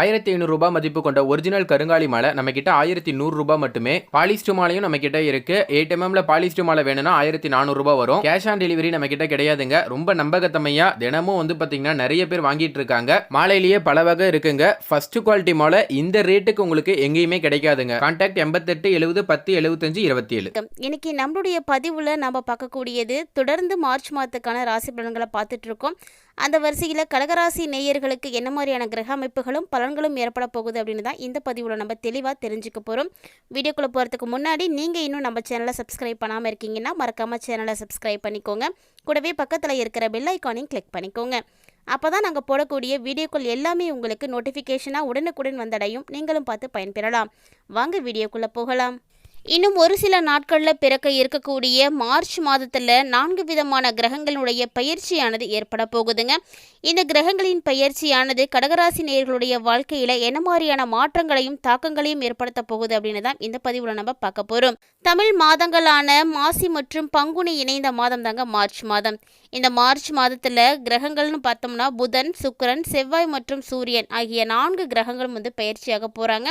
ஆயிரத்தி ஐநூறுரூபா மதிப்பு கொண்ட ஒரிஜினல் கருங்காலி மாலை நம்ம கிட்ட ஆயிரத்தி நூறுரூபா மட்டுமே. பாலிஸ்டர் மாலையும் நம்ம கிட்ட இருக்கு எயிட் எம்எம்ல பாலிஸ்டர் மாலை வேணும்னா ஆயிரத்தி நானூறுரூபா வரும். கேஷ் ஆன் டெலிவரி நம்ம கிட்ட கிடையாதுங்க. ரொம்ப நம்பகத்தமையா தினமும் வந்து பாத்தீங்கன்னா நிறைய பேர் வாங்கிட்டு இருக்காங்க. மாலையிலேயே பல வகை இருக்குங்க. ஃபர்ஸ்ட் குவாலிட்டி மாலை இந்த ரேட்டுக்கு உங்களுக்கு எங்கேயுமே கிடைக்காதுங்க. கான்டாக்ட் எண்பத்தெட்டு எழுபது பத்து எழுபத்தஞ்சு இருபத்தி ஏழு இன்னைக்கு நம்மளுடைய பதிவில் நம்ம பார்க்கக்கூடியது தொடர்ந்து மார்ச் மாதத்துக்கான ராசி பலன்களை பார்த்துட்டு இருக்கோம். அந்த வரிசையில் கடகராசி நேயர்களுக்கு என்ன மாதிரியான கிரக அமைப்புகளும் பலன்களும் ஏற்பட போகுது அப்படின்னு தான் இந்த பதிவில் நம்ம தெளிவாக தெரிஞ்சுக்க போகிறோம் வீடியோக்குள்ளே போகிறதுக்கு முன்னாடி நீங்கள் இன்னும் நம்ம சேனலை சப்ஸ்கிரைப் பண்ணாமல் இருக்கீங்கன்னா மறக்காமல் சேனலை சப்ஸ்கிரைப் பண்ணிக்கோங்க. கூடவே பக்கத்தில் இருக்கிற பெல் ஐக்கானையும் கிளிக் பண்ணிக்கோங்க. அப்போ தான் நாங்கள் போடக்கூடிய வீடியோக்கள் எல்லாமே உங்களுக்கு நோட்டிஃபிகேஷனாக உடனுக்குடன் வந்தடையும். நீங்களும் பார்த்து பயன்பெறலாம். வாங்க வீடியோக்குள்ளே போகலாம். இன்னும் ஒரு சில நாட்களில் பிறக்க இருக்கக்கூடிய மார்ச் மாதத்தில் நான்கு விதமான கிரகங்களுடைய பயிற்சியானது ஏற்பட போகுதுங்க. இந்த கிரகங்களின் பயிற்சியானது கடகராசி நேர்களுடைய வாழ்க்கையில் என்ன மாதிரியான மாற்றங்களையும் தாக்கங்களையும் ஏற்படுத்த போகுது அப்படின்னு தான் இந்த பதிவில் நம்ம பார்க்க போகிறோம் தமிழ் மாதங்களான மாசி மற்றும் பங்குனி இணைந்த மாதம் தாங்க மார்ச் மாதம். இந்த மார்ச் மாதத்தில் கிரகங்கள்னு பார்த்தோம்னா புதன் சுக்கிரன் செவ்வாய் மற்றும் சூரியன் ஆகிய நான்கு கிரகங்களும் வந்து பயிற்சியாக போகிறாங்க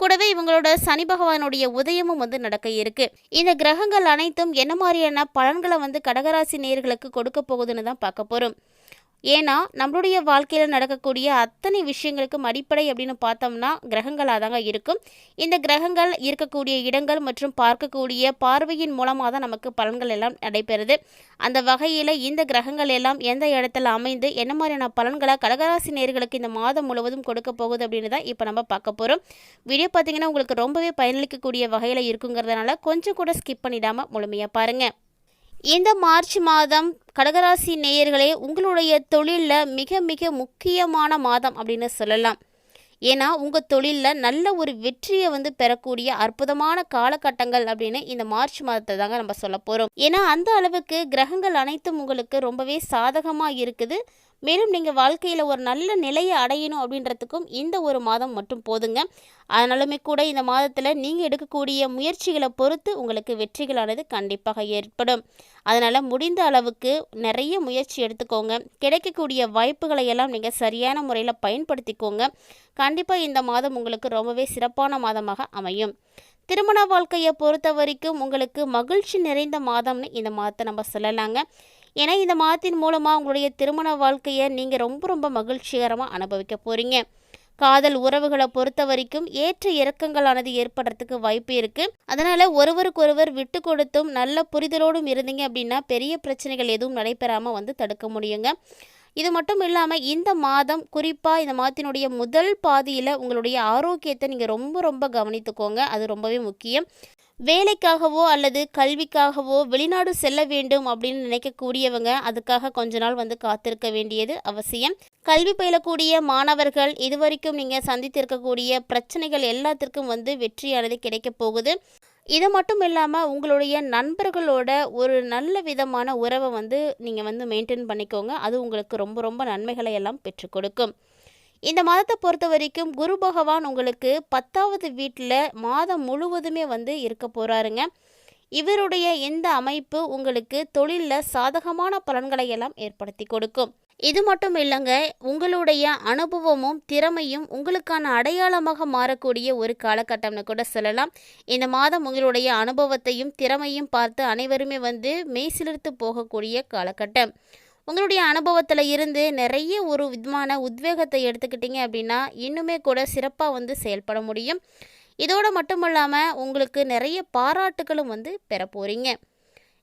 கூடவே இவங்களோட சனி பகவானுடைய உதயமும் வந்து நடக்க இருக்கு. இந்த கிரகங்கள் அனைத்தும் என்ன மாதிரியான பலன்களை வந்து கடகராசி நேர்களுக்கு கொடுக்க போகுதுன்னு தான் பார்க்க போகிறோம் ஏன்னா நம்மளுடைய வாழ்க்கையில் நடக்கக்கூடிய அத்தனை விஷயங்களுக்கும் அடிப்படை அப்படின்னு பார்த்தோம்னா கிரகங்களாக தாங்க இருக்கும். இந்த கிரகங்கள் இருக்கக்கூடிய இடங்கள் மற்றும் பார்க்கக்கூடிய பார்வையின் மூலமாக தான் நமக்கு பலன்கள் எல்லாம் நடைபெறுது. அந்த வகையில் இந்த கிரகங்கள் எல்லாம் எந்த இடத்துல அமைந்து என்ன மாதிரியான பலன்களை கடகராசி நேர்களுக்கு இந்த மாதம் முழுவதும் கொடுக்க போகுது அப்படின்னு தான் இப்போ நம்ம பார்க்க போகிறோம் வீடியோ பார்த்தீங்கன்னா உங்களுக்கு ரொம்பவே பயனளிக்கக்கூடிய வகையில் இருக்குங்கிறதுனால கொஞ்சம் கூட ஸ்கிப் பண்ணிடாமல் முழுமையாக பாருங்கள் இந்த மார்ச் மாதம் கடகராசி நேயர்களே உங்களுடைய தொழிலில் மிக மிக முக்கியமான மாதம் அப்படின்னு சொல்லலாம். ஏன்னா உங்கள் தொழிலில் நல்ல ஒரு வெற்றியை வந்து பெறக்கூடிய அற்புதமான காலகட்டங்கள் அப்படின்னு இந்த மார்ச் மாதத்தை தாங்க நம்ம சொல்ல போகிறோம் ஏன்னா அந்த அளவுக்கு கிரகங்கள் அனைத்தும் உங்களுக்கு ரொம்பவே சாதகமாக இருக்குது. மேலும் நீங்கள் வாழ்க்கையில் ஒரு நல்ல நிலையை அடையணும் அப்படின்றதுக்கும் இந்த ஒரு மாதம் மட்டும் போதுங்க. அதனாலுமே கூட இந்த மாதத்தில் நீங்கள் எடுக்கக்கூடிய முயற்சிகளை பொறுத்து உங்களுக்கு வெற்றிகளானது கண்டிப்பாக ஏற்படும். அதனால் முடிந்த அளவுக்கு நிறைய முயற்சி எடுத்துக்கோங்க. கிடைக்கக்கூடிய வாய்ப்புகளை எல்லாம் நீங்கள் சரியான முறையில் பயன்படுத்திக்கோங்க. கண்டிப்பாக இந்த மாதம் உங்களுக்கு ரொம்பவே சிறப்பான மாதமாக அமையும். திருமண வாழ்க்கையை பொறுத்த வரைக்கும் உங்களுக்கு மகிழ்ச்சி நிறைந்த மாதம்னு இந்த மாதத்தை நம்ம சொல்லலாங்க. ஏன்னா இந்த மாதத்தின் மூலமாக உங்களுடைய திருமண வாழ்க்கையை நீங்கள் ரொம்ப ரொம்ப மகிழ்ச்சிகரமாக அனுபவிக்க போகிறீங்க காதல் உறவுகளை பொறுத்த வரைக்கும் ஏற்ற இறக்கங்களானது ஏற்படுறதுக்கு வாய்ப்பு இருக்குது அதனால் ஒருவருக்கொருவர் விட்டு கொடுத்தும் நல்ல புரிதலோடும் இருந்தீங்க அப்படின்னா பெரிய பிரச்சனைகள் எதுவும் நடைபெறாமல் வந்து தடுக்க முடியுங்க. இது மட்டும் இல்லாமல் இந்த மாதம் குறிப்பாக இந்த மாதத்தினுடைய முதல் பாதியில் உங்களுடைய ஆரோக்கியத்தை நீங்கள் ரொம்ப ரொம்ப கவனித்துக்கோங்க. அது ரொம்பவே முக்கியம். வேலைக்காகவோ அல்லது கல்விக்காகவோ வெளிநாடு செல்ல வேண்டும் அப்படின்னு நினைக்கக்கூடியவங்க அதுக்காக கொஞ்ச நாள் வந்து காத்திருக்க வேண்டியது அவசியம். கல்வி பயிலக்கூடிய மாணவர்கள் இதுவரைக்கும் நீங்கள் சந்தித்திருக்கக்கூடிய பிரச்சனைகள் எல்லாத்திற்கும் வந்து வெற்றியானது கிடைக்க போகுது. இது மட்டும் இல்லாமல் உங்களுடைய நண்பர்களோட ஒரு நல்ல விதமான உறவை வந்து நீங்கள் வந்து மெயின்டைன் பண்ணிக்கோங்க. அது உங்களுக்கு ரொம்ப ரொம்ப நன்மைகளை எல்லாம் பெற்றுக் கொடுக்கும். இந்த மாதத்தை பொறுத்த வரைக்கும் குரு பகவான் உங்களுக்கு பத்தாவது வீட்டில் மாதம் முழுவதுமே வந்து இருக்க போகிறாருங்க இவருடைய இந்த அமைப்பு உங்களுக்கு தொழிலில் சாதகமான பலன்களை எல்லாம் ஏற்படுத்தி கொடுக்கும். இது மட்டும் இல்லைங்க உங்களுடைய அனுபவமும் திறமையும் உங்களுக்கான அடையாளமாக மாறக்கூடிய ஒரு காலகட்டம்னு கூட சொல்லலாம். இந்த மாதம் உங்களுடைய அனுபவத்தையும் திறமையும் பார்த்து அனைவருமே வந்து மெய்சிலிர்த்து போகக்கூடிய காலகட்டம். உங்களுடைய அனுபவத்தில் இருந்து நிறைய ஒரு விதமான உத்வேகத்தை எடுத்துக்கிட்டீங்க அப்படின்னா இன்னுமே கூட சிறப்பாக வந்து செயல்பட முடியும். இதோடு மட்டும் இல்லாமல் உங்களுக்கு நிறைய பாராட்டுகளும் வந்து பெற போகிறீங்க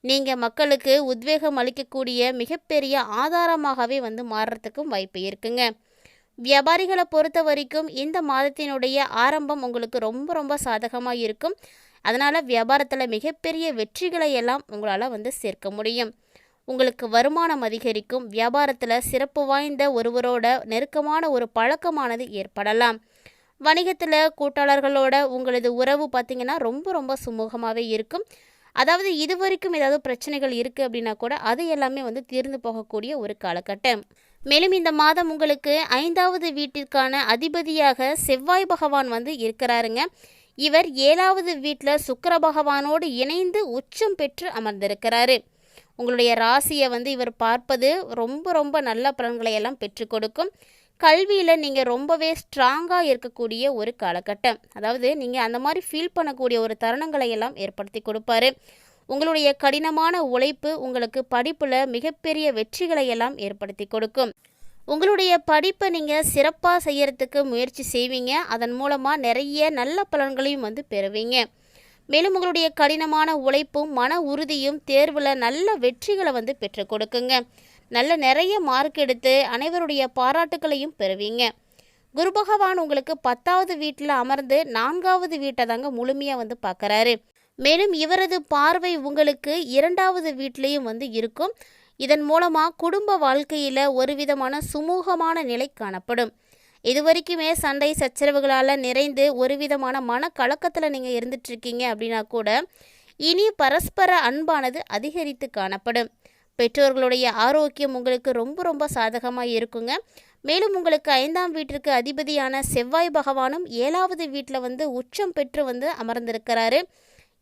நீங்கள் மக்களுக்கு உத்வேகம் அளிக்கக்கூடிய மிகப்பெரிய ஆதாரமாகவே வந்து மாறுறதுக்கும் வாய்ப்பு இருக்குங்க. வியாபாரிகளை பொறுத்த வரைக்கும் இந்த மாதத்தினுடைய ஆரம்பம் உங்களுக்கு ரொம்ப ரொம்ப சாதகமாக இருக்கும். அதனால் வியாபாரத்தில் மிகப்பெரிய வெற்றிகளை எல்லாம் உங்களால் வந்து சேர்க்க முடியும். உங்களுக்கு வருமானம் அதிகரிக்கும். வியாபாரத்தில் சிறப்பு வாய்ந்த ஒருவரோட நெருக்கமான ஒரு பழக்கமானது ஏற்படலாம். வணிகத்தில் கூட்டாளர்களோட உங்களது உறவு பார்த்திங்கன்னா ரொம்ப ரொம்ப சுமூகமாகவே இருக்கும். அதாவது இது வரைக்கும் ஏதாவது பிரச்சனைகள் இருக்குது அப்படின்னா கூட அது எல்லாமே வந்து தீர்ந்து போகக்கூடிய ஒரு காலகட்டம். மேலும் இந்த மாதம் உங்களுக்கு ஐந்தாவது வீட்டிற்கான அதிபதியாக செவ்வாய் பகவான் வந்து இருக்கிறாருங்க. இவர் ஏழாவது வீட்டில் சுக்கர பகவானோடு இணைந்து உச்சம் பெற்று அமர்ந்திருக்கிறாரு. உங்களுடைய ராசியை வந்து இவர் பார்ப்பது ரொம்ப ரொம்ப நல்ல பலன்களை எல்லாம் பெற்று கொடுக்கும். கல்வியில் நீங்கள் ரொம்பவே ஸ்ட்ராங்காக இருக்கக்கூடிய ஒரு காலகட்டம். அதாவது நீங்கள் அந்த மாதிரி ஃபீல் பண்ணக்கூடிய ஒரு தருணங்களை எல்லாம் ஏற்படுத்தி கொடுப்பாரு. உங்களுடைய கடினமான உழைப்பு உங்களுக்கு படிப்பில் மிகப்பெரிய வெற்றிகளை எல்லாம் ஏற்படுத்தி கொடுக்கும். உங்களுடைய படிப்பை நீங்கள் சிறப்பாக செய்யறதுக்கு முயற்சி செய்வீங்க. அதன் மூலமாக நிறைய நல்ல பலன்களையும் வந்து பெறுவீங்க. மேலும் உங்களுடைய கடினமான உழைப்பும் மன உறுதியும் தேர்வில் நல்ல வெற்றிகளை வந்து பெற்றுக் கொடுக்குங்க. நல்ல நிறைய மார்க் எடுத்து அனைவருடைய பாராட்டுகளையும் பெறுவீங்க. குரு பகவான் உங்களுக்கு பத்தாவது வீட்டில் அமர்ந்து நான்காவது வீட்டை தாங்க முழுமையாக வந்து பார்க்குறாரு மேலும் இவரது பார்வை உங்களுக்கு இரண்டாவது வீட்லேயும் வந்து இருக்கும். இதன் மூலமாக குடும்ப வாழ்க்கையில் ஒரு விதமான சுமூகமான நிலை காணப்படும். இது வரைக்குமே சண்டை சச்சரவுகளால் நிறைந்து ஒரு விதமான மனக்கலக்கத்தில் நீங்கள் இருந்துட்டுருக்கீங்க அப்படின்னா கூட இனி பரஸ்பர அன்பானது அதிகரித்து காணப்படும். பெற்றோர்களுடைய ஆரோக்கியம் உங்களுக்கு ரொம்ப ரொம்ப சாதகமாக இருக்குங்க. மேலும் உங்களுக்கு ஐந்தாம் வீட்டிற்கு அதிபதியான செவ்வாய் பகவானும் ஏழாவது வீட்டில் வந்து உச்சம் பெற்று வந்து அமர்ந்திருக்கிறாரு.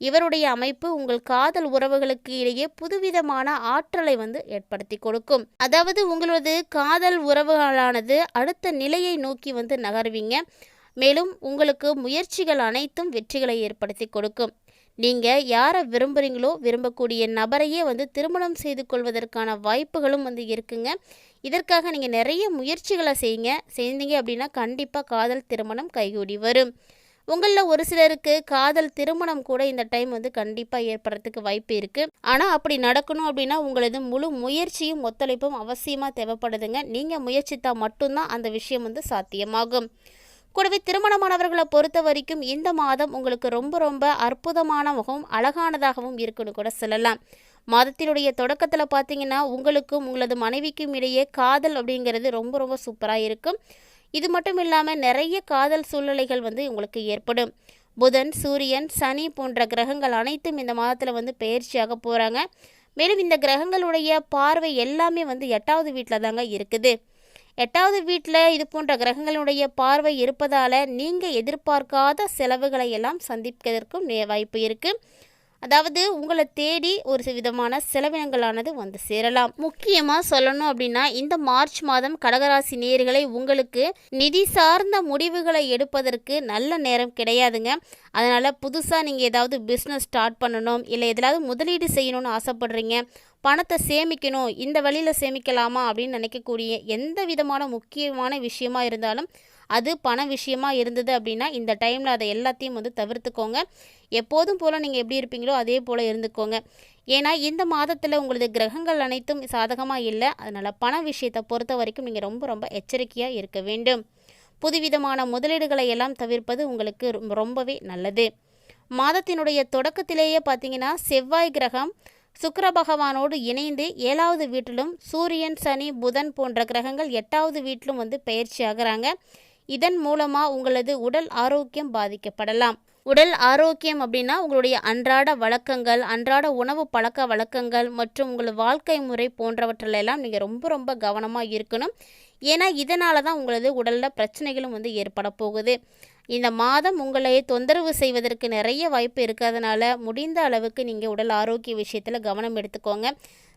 இவருடைய அமைப்பு உங்கள் காதல் உறவுகளுக்கு இடையே புதுவிதமான ஆற்றலை வந்து ஏற்படுத்தி கொடுக்கும். அதாவது உங்களது காதல் உறவுகளானது அடுத்த நிலையை நோக்கி வந்து நகர்வீங்க. மேலும் உங்களுக்கு முயற்சிகள் அனைத்தும் வெற்றிகளை ஏற்படுத்தி கொடுக்கும். நீங்கள் யாரை விரும்புகிறீங்களோ விரும்பக்கூடிய நபரையே வந்து திருமணம் செய்து கொள்வதற்கான வாய்ப்புகளும் வந்து இருக்குங்க. இதற்காக நீங்கள் நிறைய முயற்சிகளை செய்யுங்க. செய்தீங்க அப்படின்னா கண்டிப்பாக காதல் திருமணம் கைகூடி வரும். உங்களில் ஒரு சிலருக்கு காதல் திருமணம் கூட இந்த டைம் வந்து கண்டிப்பாக ஏற்படுறதுக்கு வாய்ப்பு இருக்குது ஆனால் அப்படி நடக்கணும் அப்படின்னா உங்களது முழு முயற்சியும் ஒத்துழைப்பும் அவசியமாக தேவைப்படுதுங்க. நீங்கள் முயற்சித்தா மட்டும்தான் அந்த விஷயம் வந்து சாத்தியமாகும். கூடவே திருமணமானவர்களை பொறுத்த வரைக்கும் இந்த மாதம் உங்களுக்கு ரொம்ப ரொம்ப அற்புதமானவும் அழகானதாகவும் இருக்குன்னு கூட சொல்லலாம். மாதத்தினுடைய தொடக்கத்தில் பார்த்தீங்கன்னா உங்களுக்கும் உங்களது மனைவிக்கும் இடையே காதல் அப்படிங்கிறது ரொம்ப ரொம்ப சூப்பராக இருக்கும். இது மட்டும் இல்லாமல் நிறைய காதல் சூழ்நிலைகள் வந்து உங்களுக்கு ஏற்படும். புதன் சூரியன் சனி போன்ற கிரகங்கள் அனைத்தும் இந்த மாதத்தில் வந்து பயிற்சியாக போகிறாங்க மேலும் இந்த கிரகங்களுடைய பார்வை எல்லாமே வந்து எட்டாவது வீட்டில் தாங்க இருக்குது. எட்டாவது வீட்டில் இது போன்ற கிரகங்களுடைய பார்வை இருப்பதால் நீங்கள் எதிர்பார்க்காத செலவுகளை எல்லாம் சந்திப்பதற்கும் வாய்ப்பு இருக்குது அதாவது உங்களை தேடி ஒரு விதமான செலவினங்களானது வந்து சேரலாம். முக்கியமாக சொல்லணும் அப்படின்னா இந்த மார்ச் மாதம் கடகராசி நேர்களை உங்களுக்கு நிதி சார்ந்த முடிவுகளை எடுப்பதற்கு நல்ல நேரம் கிடையாதுங்க. அதனால் புதுசாக நீங்கள் ஏதாவது பிஸ்னஸ் ஸ்டார்ட் பண்ணணும் இல்லை எதாவது முதலீடு செய்யணும்னு ஆசைப்படுறீங்க. பணத்தை சேமிக்கணும் இந்த வழியில் சேமிக்கலாமா அப்படின்னு நினைக்கக்கூடிய எந்த விதமான முக்கியமான விஷயமா இருந்தாலும் அது பண விஷயமாக இருந்தது அப்படின்னா இந்த டைமில் அதை எல்லாத்தையும் வந்து தவிர்த்துக்கோங்க. எப்போதும் போல் நீங்கள் எப்படி இருப்பீங்களோ அதே போல் இருந்துக்கோங்க. ஏன்னா இந்த மாதத்தில் உங்களது கிரகங்கள் அனைத்தும் சாதகமாக இல்லை. அதனால் பண விஷயத்தை பொறுத்த வரைக்கும் நீங்கள் ரொம்ப ரொம்ப எச்சரிக்கையாக இருக்க வேண்டும். புதுவிதமான முதலீடுகளை எல்லாம் தவிர்ப்பது உங்களுக்கு ரொம்பவே நல்லது. மாதத்தினுடைய தொடக்கத்திலேயே பார்த்தீங்கன்னா செவ்வாய் கிரகம் சுக்கர பகவானோடு இணைந்து ஏழாவது வீட்டிலும் சூரியன் சனி புதன் போன்ற கிரகங்கள் எட்டாவது வீட்டிலும் வந்து பயிற்சி ஆகிறாங்க. இதன் மூலமாக உங்களது உடல் ஆரோக்கியம் பாதிக்கப்படலாம். உடல் ஆரோக்கியம் அப்படின்னா உங்களுடைய அன்றாட வழக்கங்கள் அன்றாட உணவு பழக்க வழக்கங்கள் மற்றும் உங்கள் வாழ்க்கை முறை போன்றவற்றிலெல்லாம் நீங்கள் ரொம்ப ரொம்ப கவனமாக இருக்கணும். ஏன்னா இதனால தான் உங்களது உடலில் பிரச்சனைகளும் வந்து ஏற்பட போகுது. இந்த மாதம் உங்களை தொந்தரவு செய்வதற்கு நிறைய வாய்ப்பு இருக்கிறதுனால முடிந்த அளவுக்கு நீங்கள் உடல் ஆரோக்கிய விஷயத்தில் கவனம் எடுத்துக்கோங்க.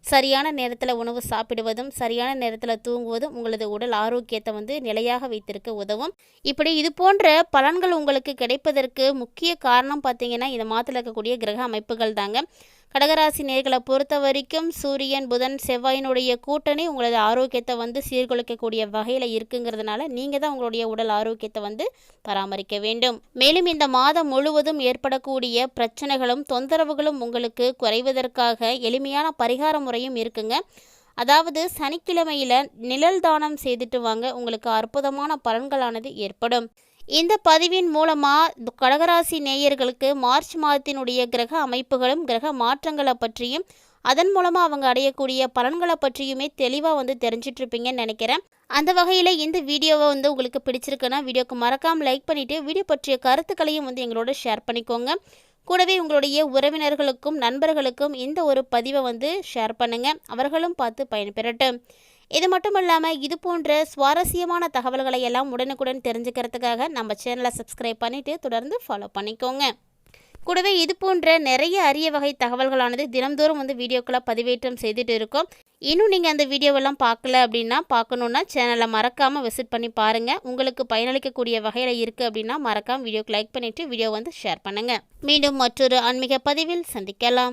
சரியான நேரத்தில் உணவு சாப்பிடுவதும் சரியான நேரத்தில் தூங்குவதும் உங்களது உடல் ஆரோக்கியத்தை வந்து நிலையாக வைத்திருக்க உதவும். இப்படி இது போன்ற பலன்கள் உங்களுக்கு கிடைப்பதற்கு முக்கிய காரணம் பார்த்தீங்கன்னா இந்த மாதத்தில் இருக்கக்கூடிய கிரக அமைப்புகள் தாங்க. கடகராசி நேர்களை பொறுத்த வரைக்கும் சூரியன் புதன் செவ்வாயினுடைய கூட்டணி உங்களது ஆரோக்கியத்தை வந்து சீர்குலைக்கக்கூடிய வகையில் இருக்குங்கிறதுனால நீங்கள் தான் உங்களுடைய உடல் ஆரோக்கியத்தை வந்து பராமரிக்க வேண்டும். மேலும் இந்த மாதம் முழுவதும் ஏற்படக்கூடிய பிரச்சனைகளும் தொந்தரவுகளும் உங்களுக்கு குறைவதற்காக எளிமையான பரிகார முறையும் இருக்குங்க. அதாவது சனிக்கிழமையில் நிழல் தானம் செய்துட்டு வாங்க உங்களுக்கு அற்புதமான பலன்களானது ஏற்படும். இந்த பதிவின் மூலமாக கடகராசி நேயர்களுக்கு மார்ச் மாதத்தினுடைய கிரக அமைப்புகளும் கிரக மாற்றங்களை பற்றியும் அதன் மூலமாக அவங்க அடையக்கூடிய பலன்களை பற்றியுமே தெளிவாக வந்து தெரிஞ்சிட்ருப்பீங்கன்னு நினைக்கிறேன். அந்த வகையில் இந்த வீடியோவை வந்து உங்களுக்கு பிடிச்சிருக்குன்னா வீடியோக்கு மறக்காமல் லைக் பண்ணிவிட்டு வீடியோ பற்றிய கருத்துக்களையும் வந்து எங்களோட ஷேர் பண்ணிக்கோங்க. கூடவே உங்களுடைய உறவினர்களுக்கும் நண்பர்களுக்கும் இந்த ஒரு பதிவை வந்து ஷேர் பண்ணுங்கள் அவர்களும் பார்த்து பயன்பெறட்டும். இது மட்டும் இல்லாமல் இது போன்ற சுவாரஸ்யமான தகவல்களை எல்லாம் உடனுக்குடன் தெரிஞ்சுக்கிறதுக்காக நம்ம சேனலை சப்ஸ்கிரைப் பண்ணிவிட்டு தொடர்ந்து ஃபாலோ பண்ணிக்கோங்க. கூடவே இது போன்ற நிறைய அரிய வகை தகவல்களானது தினம்தோறும் வந்து வீடியோக்களை பதிவேற்றம் செய்துட்டு இருக்கோம். இன்னும் நீங்கள் அந்த வீடியோவெல்லாம் பார்க்கல அப்படின்னா பார்க்கணுன்னா சேனலை மறக்காமல் விசிட் பண்ணி பாருங்கள் உங்களுக்கு பயனளிக்கக்கூடிய வகையில் இருக்குது அப்படின்னா மறக்காமல் வீடியோக்கு லைக் பண்ணிவிட்டு வீடியோ வந்து ஷேர் பண்ணுங்கள் மீண்டும் மற்றொரு ஆன்மீக பதிவில் சந்திக்கலாம்.